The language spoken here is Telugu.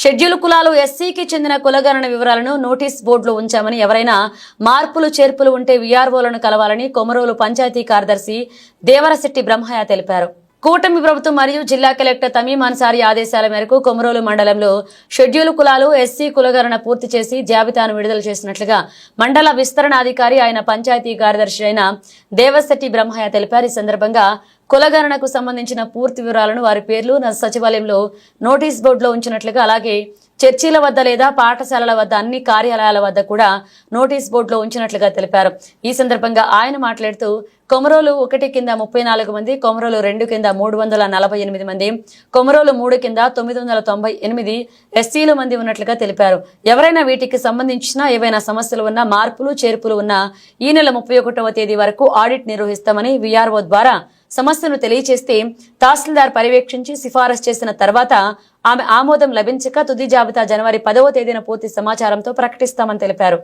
షెడ్యూల్ కులాలు ఎస్సీకి చెందిన కులగణన వివరాలను నోటీస్ బోర్డులో ఉంచామని ఎవరైనా మార్పులు చేర్పులు ఉంటే వీఆర్ఓలను కలవాలని కొమరోలు పంచాయతీ కార్యదర్శి దేవరశెట్టి బ్రహ్మయ్య తెలిపారు. కూటమి ప్రభుత్వం మరియు జిల్లా కలెక్టర్ తమీం అన్సారీ ఆదేశాల మేరకు కొమరోలు మండలంలో షెడ్యూల్ కులాలు ఎస్సీ కులగరణ పూర్తి చేసి జాబితాను విడుదల చేసినట్లుగా మండల విస్తరణాధికారి ఆయన పంచాయతీ కార్యదర్శి అయిన దేవశెట్టి బ్రహ్మయ్య తెలిపారు. ఈ సందర్భంగా కులగణనకు సంబంధించిన పూర్తి వివరాలను వారి పేర్లు సచివాలయంలో నోటీస్ బోర్డులో ఉంచినట్లుగా అలాగే చర్చీల వద్ద లేదా పాఠశాలల వద్ద అన్ని కార్యాలయాల వద్ద కూడా నోటీస్ బోర్డులో ఉంచినట్లుగా తెలిపారు. ఈ సందర్భంగా ఆయన మాట్లాడుతూ కొమరోలు ఒకటి కింద ముప్పై నాలుగు మంది కొమరోలు రెండు కింద మూడు వందల నలభై ఎనిమిది మంది కొమరోలు మూడు కింద తొమ్మిది వందల తొంభై ఎనిమిది ఎస్సీలు మంది ఉన్నట్లుగా తెలిపారు. ఎవరైనా వీటికి సంబంధించిన ఏవైనా సమస్యలు ఉన్నా మార్పులు చేర్పులు ఉన్నా ఈ నెల ముప్పై ఒకటవ తేదీ వరకు ఆడిట్ నిర్వహిస్తామని వీఆర్ఓ ద్వారా సమస్యను తెలియచేస్తే తహసీల్దార్ పర్యవేక్షించి సిఫారసు చేసిన తర్వాత ఆమె ఆమోదం లభించక తుది జాబితా జనవరి పదవ తేదీన పూర్తి సమాచారంతో ప్రకటిస్తామని తెలిపారు.